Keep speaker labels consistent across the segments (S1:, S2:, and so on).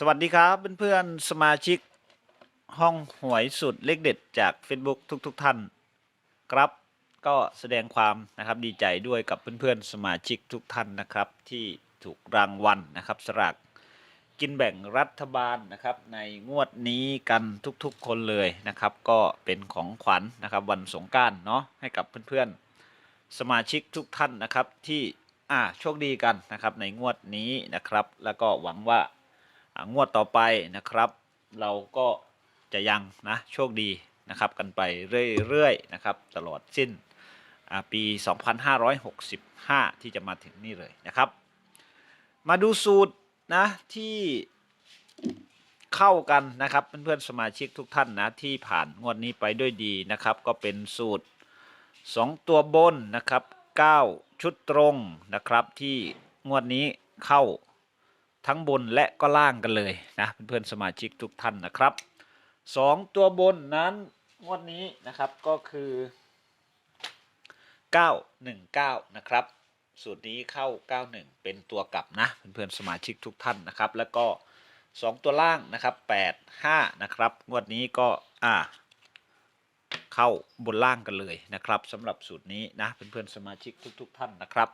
S1: สวัสดีครับเพื่อนๆสมาชิกห้องหวยสุดเลขเด็ดจาก Facebook ทุกๆทท่าน ครับก็แสดงความนะครับดีใจด้วยกับเพื่อนๆสมาชิกทุกท่านนะครับ ที่ถูกรางวัลนะครับสลากกินแบ่งรัฐบาลนะครับในงวดนี้กันทุกๆคนเลยนะครับ ก็เป็นของขวัญนะครับวันสงการเนาะให้กับเพื่อนๆสมาชิกทุกท่านนะครับที่อ่าโชคดีกันนะครับในงวดนี้นะครับ แล้วก็หวังว่า งวดต่อไปนะครับ เราก็จะยังนะโชคดีนะครับกันไปเรื่อยๆนะครับตลอดสิ้นอ่าปี 2565 ที่จะมาถึงนี่เลยนะครับ มาดูสูตรนะที่เข้ากันนะครับเพื่อนๆสมาชิกทุกท่านนะที่ผ่านงวดนี้ไปด้วยดีนะครับ ก็เป็นสูตร 2 ตัวบนนะครับ 9 ชุดตรงนะครับที่งวดนี้เข้า ทั้งบนและก็ล่างกันเลยนะเพื่อนๆสมาชิกทุกท่านนะครับสองตัวบนนั้นงวดนี้นะครับก็คือ 919 นะครับ สูตรนี้เข้า 91 เป็นตัวกลับนะเพื่อนๆสมาชิกทุกท่านนะครับ แล้วก็ 2 ตัวล่างนะครับ 85 นะครับ งวดนี้ก็อ่าเข้าบนล่างกันเลยนะครับสำหรับสูตรนี้นะเพื่อนๆสมาชิกทุก ๆ ท่านนะครับ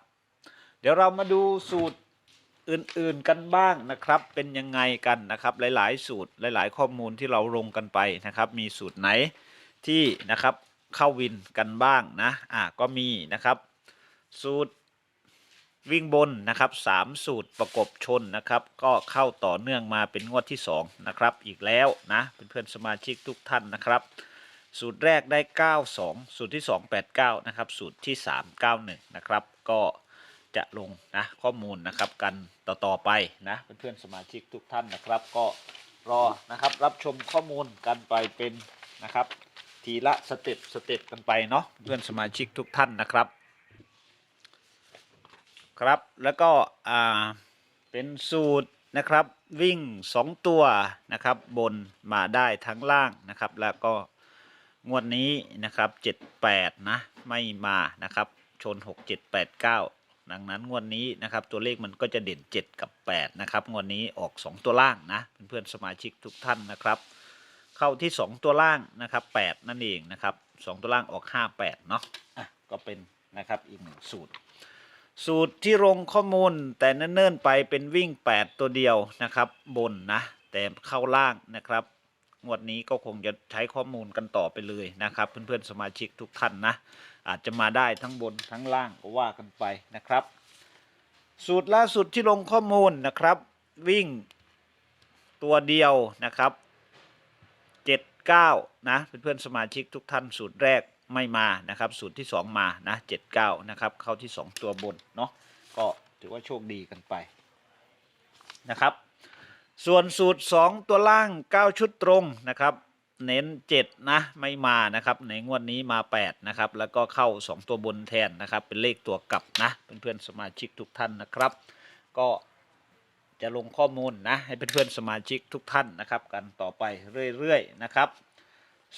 S1: เดี๋ยวเรามาดูสูตร อื่นๆกันบ้างนะครับ เป็นยังไงกันนะครับ หลายๆ สูตรหลาย ๆ ข้อมูลที่เราลงกันไปนะครับ มีสูตรไหนที่นะครับเข้าวินกันบ้างนะอ่าก็มีนะครับ สูตรวิ่งบนนะครับสามสูตรประกบชนนะครับ ก็เข้าต่อเนื่องมาเป็นงวดที่2นะครับอีกแล้วนะเพื่อนๆสมาชิกทุกท่านนะครับ สูตรแรกได้ 92 สูตรที่ 2 89นะครับสูตรที่ 3 91นะครับก็ จะลงนะข้อมูลนะครับกันต่อๆไปนะเพื่อนๆสมาชิกทุกท่านนะครับ ก็รอนะครับรับชมข้อมูลกันไปเป็นนะครับ ทีละสเต็ปสเต็ปกันไปเนาะเพื่อนสมาชิกทุกท่านนะครับ ครับแล้วก็อ่าเป็นสูตรนะครับวิ่ง 2 ตัวนะครับบนมาได้ทั้งล่างนะครับ แล้วก็งวดนี้นะครับ 78 นะ ไม่มานะครับ ชน 6 7 8 9 ดังนั้นงวดนี้นะครับตัวเลขมันก็จะเด่น 7 กับ 8 นะครับงวดนี้ออก 2 ตัวล่างนะเพื่อนๆสมาชิกทุกท่านนะครับ เข้าที่ 2 ตัวล่างนะครับ8นั่นเองนะครับ2ตัวล่างออก 5 8เนาะอะก็เป็นนะครับอีกหนึ่งสูตร สูตรที่ลงข้อมูลแต่เนิ่นๆไปเป็นวิ่ง 8 ตัวเดียวนะครับบนนะแต่เข้าล่างนะครับงวดนี้ก็คงจะใช้ข้อมูลกันต่อไปเลยนะครับ เพื่อนๆสมาชิกทุกท่านนะ อาจจะมาได้ทั้งบนทั้งล่างก็ว่ากันไปนะครับ สูตรล่าสุดที่ลงข้อมูลนะครับ วิ่งตัวเดียวนะครับ79นะเพื่อนๆสมาชิกทุกท่านสูตรแรกไม่มานะครับ สูตรที่ 2 มานะ79นะครับเข้าที่ 2 ตัวบนเนาะก็ถือว่าโชคดีกันไปนะครับ ส่วนสูตร 2 ตัวล่าง 9 ชุดตรงนะครับ เน้น 7 นะ ไม่มานะครับ ในงวดนี้มา 8 นะครับ แล้วก็เข้า 2 ตัวบนแทนนะครับ เป็นเลขตัวกลับนะ เพื่อนๆสมาชิกทุกท่านนะครับ ก็จะลงข้อมูลนะให้เพื่อนๆสมาชิกทุกท่านนะครับ กันต่อไปเรื่อยๆนะครับ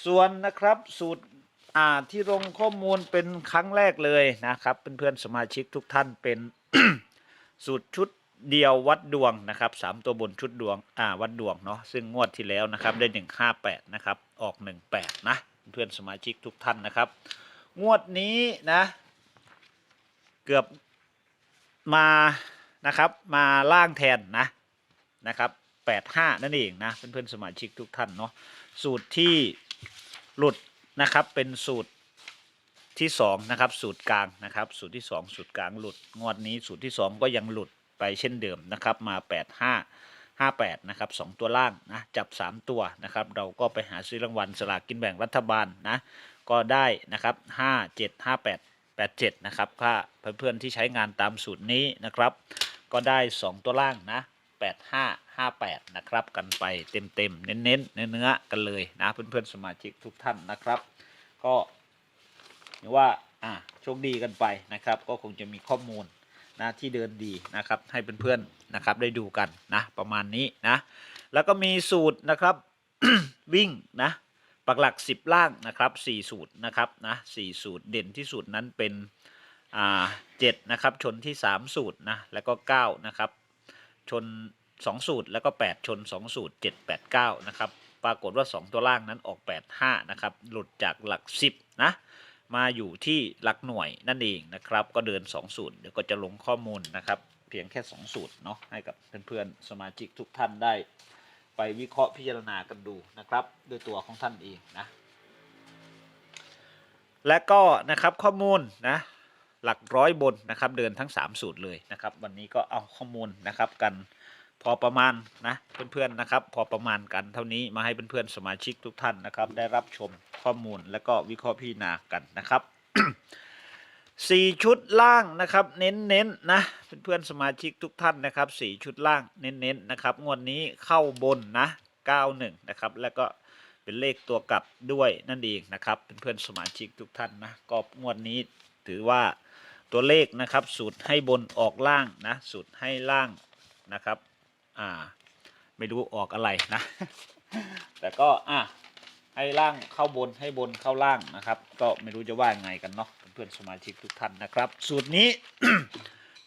S1: ส่วนนะครับสูตรอ่าที่ลงข้อมูลเป็นครั้งแรกเลยนะครับ เพื่อนๆสมาชิกทุกท่านเป็นสูตรชุด เดียววัดดวงนะครับสามตัวบนชุดดวงอ่าวัดดวงเนาะซึ่งงวดที่แล้วนะครับได้หนึ่งห้าแปดนะครับออกหนึ่งแปดนะเพื่อนสมาชิกทุกท่านนะครับ งวดนี้นะเกือบมานะครับมาล่างแทนนะนะครับแปดห้านั่นเองนะเพื่อนๆสมาชิกทุกท่านเนาะสูตรที่หลุดนะครับเป็นสูตรที่สองนะครับสูตรกลางนะครับสูตรที่สองสูตรกลางหลุดงวดนี้สูตรที่สองก็ยังหลุด ไปเช่นเดิมนะครับมาแปดห้าห้าแปดนะครับสองตัวล่างนะจับสามตัวนะครับเราก็ไปหาซื้อรางวัลสลากกินแบ่งรัฐบาลนะก็ได้นะครับห้าเจ็ดห้าแปด87นะครับถ้าเพื่อนๆที่ใช้งานตามสูตรนี้นะครับ ก็ได้ 2 ตัวล่างนะ85 58นะครับกันไปเต็มๆเน้นๆเนื้อๆกันเลยนะเพื่อนๆสมาชิกทุกท่านนะครับ ก็ว่าอ่าโชคดีกันไปนะครับ ก็คงจะมีข้อมูล นะที่เดินดีนะครับให้เพื่อนๆนะครับได้ดูกันนะประมาณนี้นะแล้วก็มีสูตรนะครับวิ่งนะปักหลัก 10 ล่างนะครับ4สูตรนะครับนะ4สูตรเด่นที่สุดนั้นเป็นอ่า7นะครับชนที่ 3 สูตรนะแล้วก็9นะครับชน 2 สูตรแล้วก็ 8 ชน 2 สูตร 7 8 9นะครับปรากฏว่า 2 ตัวล่างนั้นออก 8 5นะครับหลุดจากหลัก 10 นะ มาอยู่ที่หลักหน่วยนั่นเองนะครับ ก็เดิน2สูตรเดี๋ยวก็จะลงข้อมูลนะครับ เพียงแค่ 2 สูตรเนาะให้กับเพื่อนๆสมาชิกทุกท่านได้ ไปวิเคราะห์พิจารณากันดูนะครับ ด้วยตัวของท่านเองนะและก็นะครับข้อมูลนะหลักร้อยบนนะครับ เดินทั้ง 3 สูตรเลยนะครับ วันนี้ก็เอาข้อมูลนะครับกัน พอประมาณนะเพื่อนๆนะครับ พอประมาณกันเท่านี้มาให้เพื่อนๆสมาชิกทุกท่านนะครับ ได้รับชมข้อมูลและก็วิเคราะห์พิจารณากันนะครับสี่ชุดล่างนะครับ เน้นๆนะเพื่อนๆสมาชิกทุกท่านนะครับสี่ชุดล่างเน้นๆนะครับงวดนี้เข้าบนนะ91นะครับแล้วก็เป็นเลขตัวกลับด้วยนั่นเองนะครับเพื่อนๆสมาชิกทุกท่านนะก็งวดนี้ถือว่าตัวเลขนะครับสูตรให้บนออกล่างนะสูตรให้ล่างนะครับ อ่า ไม่รู้ออกอะไรนะ แต่ก็อะให้ล่างเข้าบนให้บนเข้าล่างนะครับ ก็ไม่รู้จะว่าไงกันเนาะเพื่อนสมาชิกทุกท่านนะครับ สูตรนี้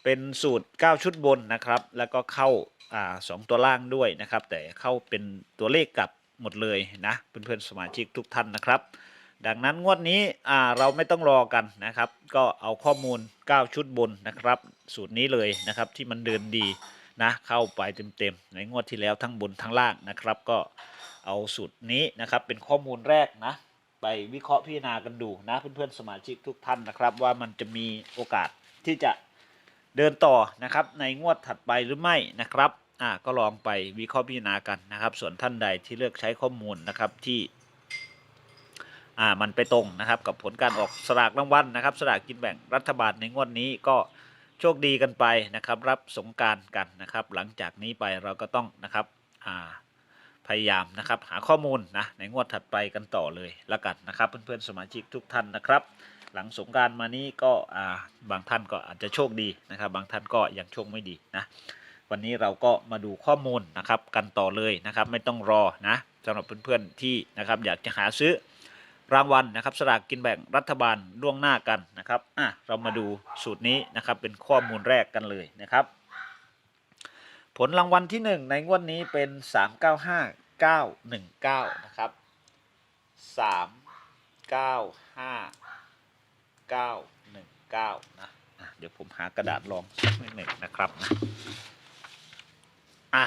S1: เป็นสูตร 9 ชุดบนนะครับ แล้วก็เข้าอ่าสองตัวล่างด้วยนะครับ แต่เข้าเป็นตัวเลขกลับหมดเลยนะเพื่อนๆสมาชิกทุกท่านนะครับ ดังนั้นงวดนี้อ่าเราไม่ต้องรอกันนะครับ ก็เอาข้อมูล 9 ชุดบนนะครับ สูตรนี้เลยนะครับที่มันเดินดี นะเข้าไปเต็มๆในงวดที่แล้วทั้งบนทั้งล่างนะครับ ก็เอาสูตรนี้นะครับเป็นข้อมูลแรกนะไปวิเคราะห์พิจารณากันดูนะเพื่อนๆสมาชิกทุกท่านนะครับ ว่ามันจะมีโอกาสที่จะเดินต่อนะครับในงวดถัดไปหรือไม่นะครับอ่าก็ลองไปวิเคราะห์พิจารณากันนะครับ ส่วนท่านใดที่เลือกใช้ข้อมูลนะครับที่อ่ามันไปตรงนะครับกับผลการออกสลากรางวัลนะครับสลากกินแบ่งรัฐบาลในงวดนี้ก็ โชคดีกันไปนะครับ รับสงการกันนะครับ หลังจากนี้ไปเราก็ต้องนะครับพยายามนะครับหาข้อมูลนะในงวดถัดไปกันต่อเลยละกันนะครับ เพื่อนๆสมาชิกทุกท่านนะครับ หลังสงการมานี้ก็บางท่านก็อาจจะโชคดีนะครับ บางท่านก็ยังโชคไม่ดีนะวันนี้เราก็มาดูข้อมูลนะครับกันต่อเลยนะครับ ไม่ต้องรอนะสำหรับเพื่อนๆที่นะครับอยากจะหาซื้อ รางวัลนะครับสลากกินแบ่งรัฐบาลล่วงหน้ากันนะครับอะเรามาดูสูตรนี้นะครับเป็นข้อมูลแรกกันเลยนะครับ ผลรางวัลที่ 1 ในงวดนี้เป็น 3 9 5 9 1 9 นะครับ 3 9 5 9 1 9 นะะเดี๋ยวผมหากระดาษรองสักหนึ่งนะครับนะอะ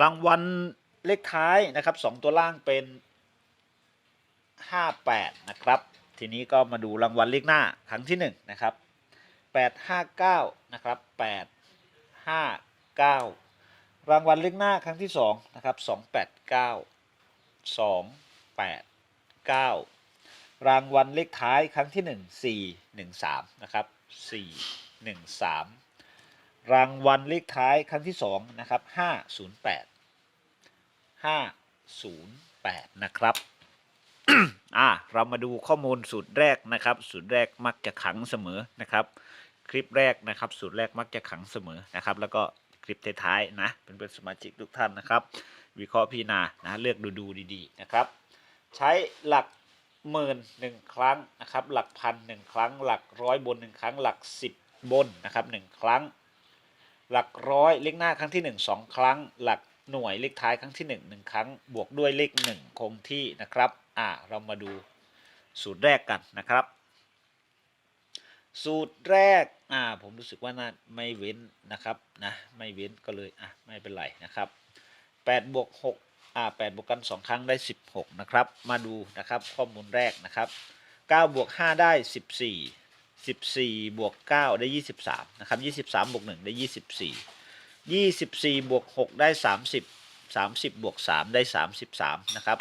S1: รางวัลเลขท้ายนะครับ 2 ตัวล่างเป็น 58 นะครับ ทีนี้ก็มาดูรางวัลเลขหน้าครั้งที่ 1 นะครับ 859 นะครับ8ห้าเก้ารางวัลเลขหน้าครั้งที่สองนะครับสองแปดเก้าสองแปดเก้ารางวัลเลขท้ายครั้งที่หนึ่งสี่หนึ่งสามนะครับสี่หนึ่งสามรางวัลเลขท้ายครั้งที่สองนะครับห้าศูนย์แปดห้าศูนย์แปดนะครับ อ่าเรามาดูข้อมูลสูตรแรกนะครับ สูตรแรกมักจะขังเสมอนะครับ คลิปแรกนะครับ สูตรแรกมักจะขังเสมอนะครับ แล้วก็คลิปท้ายๆนะเป็นเพื่อนสมาชิกทุกท่านนะครับ วิเคราะห์พิจารณานะเลือกดูดูดีๆนะครับ ใช้หลักหมื่นหนึ่งครั้งนะครับ หลักพันหนึ่งครั้ง หลักร้อยบนหนึ่งครั้ง หลักสิบบนนะครับหนึ่งครั้ง หลักร้อยเลขหน้าครั้งที่หนึ่งสองครั้ง หลักหน่วยเลขท้ายครั้งที่หนึ่งหนึ่งครั้ง บวกด้วยเลขหนึ่งคงที่นะครับ อ่าเรามาดูสูตรแรกกันนะครับ สูตรแรกอ่าผมรู้สึกว่าน่าไม่เว้นนะครับนะไม่เว้นก็เลยอะไม่เป็นไรนะครับ8บวก6อ่า8บวกกัน 2 ครั้งได้ 16 นะครับ มาดูนะครับข้อมูลแรกนะครับ9บวก5ได้ 14 14บวก9ได้ 23นะครับ23บวก1ได้ 24 24บวก6ได้ 30 30บวก3ได้ 33นะครับ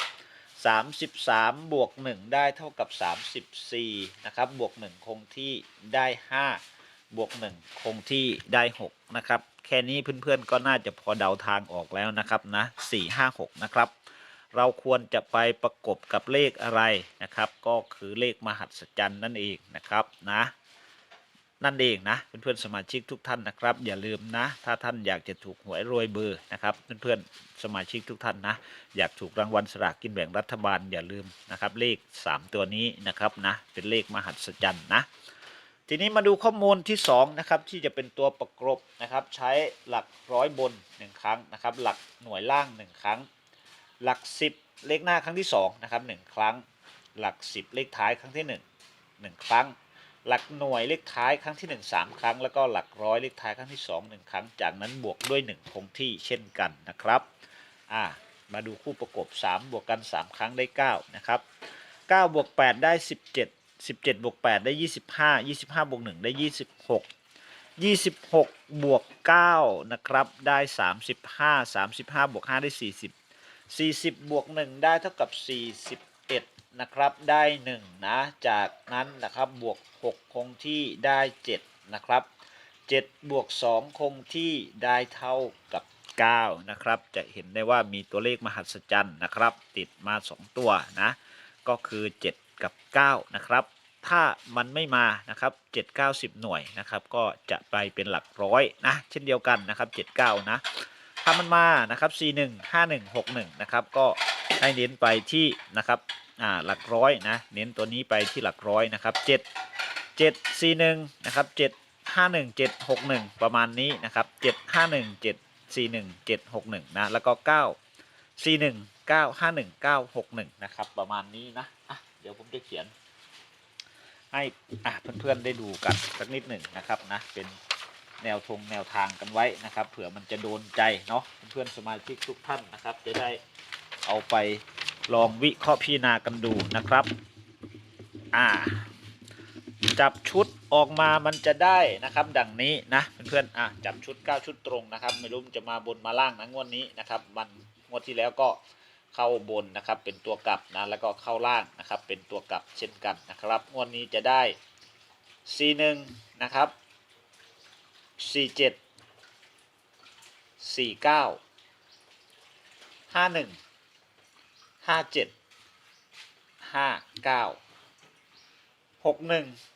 S1: 33 บวก 1 ได้เท่ากับ 34 นะครับ บวก 1 คงที่ได้ 5 บวก 1 คงที่ได้ 6 นะครับ แค่นี้เพื่อนๆ ก็น่าจะพอเดาทางออกแล้วนะครับนะ 4 5 6 นะครับ เราควรจะไปประกบกับเลขอะไรนะครับ ก็คือเลขมหัศจรรย์นั่นเองนะครับนะ นั่นเองนะเพื่อนๆสมาชิกทุกท่านนะครับ อย่าลืมนะ ถ้าท่านอยากจะถูกหวยรวยเบอร์นะครับเพื่อนๆสมาชิกทุกท่านนะ อยากถูกรางวัลสลากกินแบ่งรัฐบาลอย่าลืมนะครับ เลข 3 ตัวนี้นะครับนะเป็นเลขมหัศจรรย์นะ ทีนี้มาดูข้อมูลที่2นะครับที่จะเป็นตัวประกบนะครับ ใช้หลักร้อยบน 1 ครั้งนะครับ หลักหน่วยล่าง 1 ครั้ง หลัก 10 เลขหน้าครั้งที่2นะครับ1ครั้ง หลัก 10 เลขท้ายครั้งที่ 1 1 ครั้ง หลักหน่วยเลขท้ายครั้งที่ 1 3 ครั้ง แล้วก็หลักร้อยเลขท้ายครั้งที่ 2 1 ครั้ง จากนั้นบวกด้วย 1 คงที่เช่นกันนะครับอ่ามาดูคู่ประกบ 3 บวกกัน 3 ครั้งได้ 9 นะครับ 9 บวก 8 ได้ 17 17 บวก 8 ได้ 25 25 บวก 1 ได้ 26 26 บวก 9 นะครับ ได้ 35 35 บวก 5 ได้ 40 40 บวก 1 ได้เท่ากับ 41นะครับได้ 1 นะ จากนั้นนะครับบวก 6 คงที่ได้ 7 นะครับ 7 บวก 2 คงที่ได้เท่ากับ 9 นะครับ จะเห็นได้ว่ามีตัวเลขมหัศจรรย์นะครับ ติดมา 2 ตัวนะ ก็คือ 7 กับ 9 นะครับ ถ้ามันไม่มานะครับ 7 9 10 หน่วยนะครับ ก็จะไปเป็นหลักร้อยนะ เช่นเดียวกันนะครับ 7 9 นะถ้ามันมานะครับ4 1 5 1 6 1 นะครับ ก็ ให้เน้นไปที่นะครับอ่าหลักร้อยนะเน้นตัวนี้ไปที่หลักร้อยนะครับ7 7 4 1นะครับ7 5 1 7 6 1 ประมาณนี้นะครับ7 5 1 7 4 1 7 6 1นะแล้วก็ 9 4 1 9 5 1 9 6 1นะครับประมาณนี้นะอะเดี๋ยวผมจะเขียน ให้อะเพื่อนๆได้ดูกันสักนิดหนึ่งนะครับนะเป็นแนวทงแนวทางกันไว้นะครับ เผื่อมันจะโดนใจเนาะเพื่อนๆสมาชิกทุกท่านนะครับ จะได้ เอาไปลองวิเคราะห์พิจารณากันดูนะครับ อ่า จับชุดออกมามันจะได้นะครับ ดังนี้นะเพื่อนๆอะจับชุด 9 ชุดตรงนะครับ ไม่รู้จะมาบนมาล่างนะงวดนี้นะครับ มันงวดที่แล้วก็เข้าบนนะครับ เป็นตัวกลับนะแล้วก็เข้าล่างนะครับ เป็นตัวกลับเช่นกันนะครับ งวดนี้จะได้ C1 นะครับ C7 49 51 57 59 61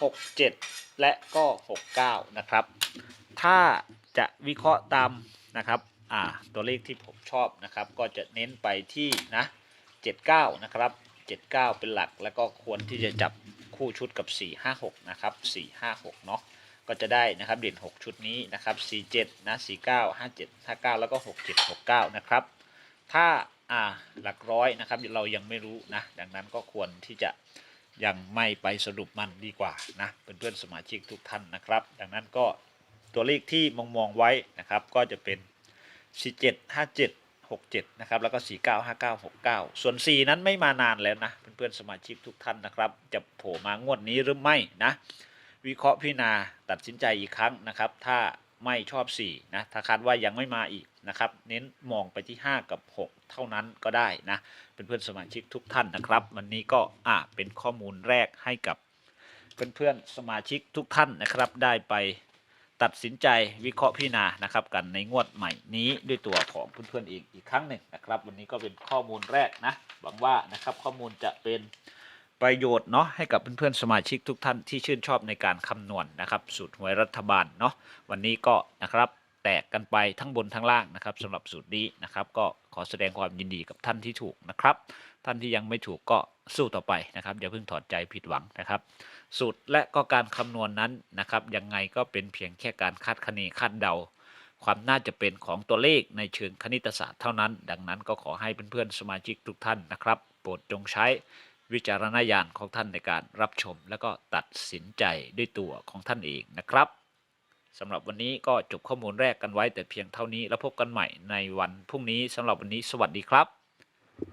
S1: 67และก็69นะครับ ถ้าจะวิเคราะห์ตามนะครับอ่าตัวเลขที่ผมชอบนะครับ ก็จะเน้นไปที่นะ79นะครับ79เก้าเป็นหลักแล้วก็ควรที่จะจับคู่ชุดกับ456นะครับ456เนาะก็จะได้นะครับเด่น6 ชุดนี้นะครับ47นะ49 57 59 แล้วก็ 67 69 นะครับ ถ้า หลักร้อยนะครับ เรายังไม่รู้นะ ดังนั้นก็ควรที่จะยังไม่ไปสรุปมันดีกว่านะเพื่อนๆสมาชิกทุกท่านนะครับ ดังนั้นก็ตัวเลขที่มองมองๆไว้นะครับ ก็จะเป็น 47 57 67นะครับแล้วก็ 49 59 69 ส่วน 4 นั้นไม่มานานแล้วนะเพื่อนๆสมาชิกทุกท่านนะครับ จะโผล่มางวดนี้หรือไม่นะ วิเคราะห์พิจารณาตัดสินใจอีกครั้งนะครับ ถ้า ไม่ชอบ 4 นะ ถ้าคาดว่ายังไม่มาอีกนะครับ เน้นมองไปที่ 5 กับ 6 เท่านั้นก็ได้นะ เป็นเพื่อนสมาชิกทุกท่านนะครับ วันนี้ก็อ่าเป็นข้อมูลแรกให้กับเพื่อนๆสมาชิกทุกท่านนะครับ ได้ไปตัดสินใจวิเคราะห์พิจารณานะครับ กันในงวดใหม่นี้ด้วยตัวของเพื่อนๆเองอีกครั้งหนึ่งนะครับ วันนี้ก็เป็นข้อมูลแรกนะหวังว่านะครับข้อมูลจะเป็น ประโยชน์เนาะให้กับเพื่อนๆสมาชิกทุกท่านที่ชื่นชอบในการคำนวณนะครับสูตรหวยรัฐบาลเนาะวันนี้ก็นะครับแตกกันไปทั้งบนทั้งล่างนะครับสำหรับสูตรนี้นะครับ ก็ขอแสดงความยินดีกับท่านที่ถูกนะครับ ท่านที่ยังไม่ถูกก็สู้ต่อไปนะครับอย่าเพิ่งถอดใจผิดหวังนะครับ สูตรและก็การคำนวณนั้นนะครับยังไงก็เป็นเพียงแค่การคาดคะเนคาดเดา ความน่าจะเป็นของตัวเลขในเชิงคณิตศาสตร์เท่านั้น ดังนั้นก็ขอให้เพื่อนๆสมาชิกทุกท่านนะครับ โปรดจงใช้ วิจารณญาณของท่านในการรับชม และก็ตัดสินใจด้วยตัวของท่านเองนะครับสำหรับวันนี้ก็จบข้อมูลแรกกันไว้แต่เพียงเท่านี้แล้วพบกันใหม่ในวันพรุ่งนี้สำหรับวันนี้สวัสดีครับ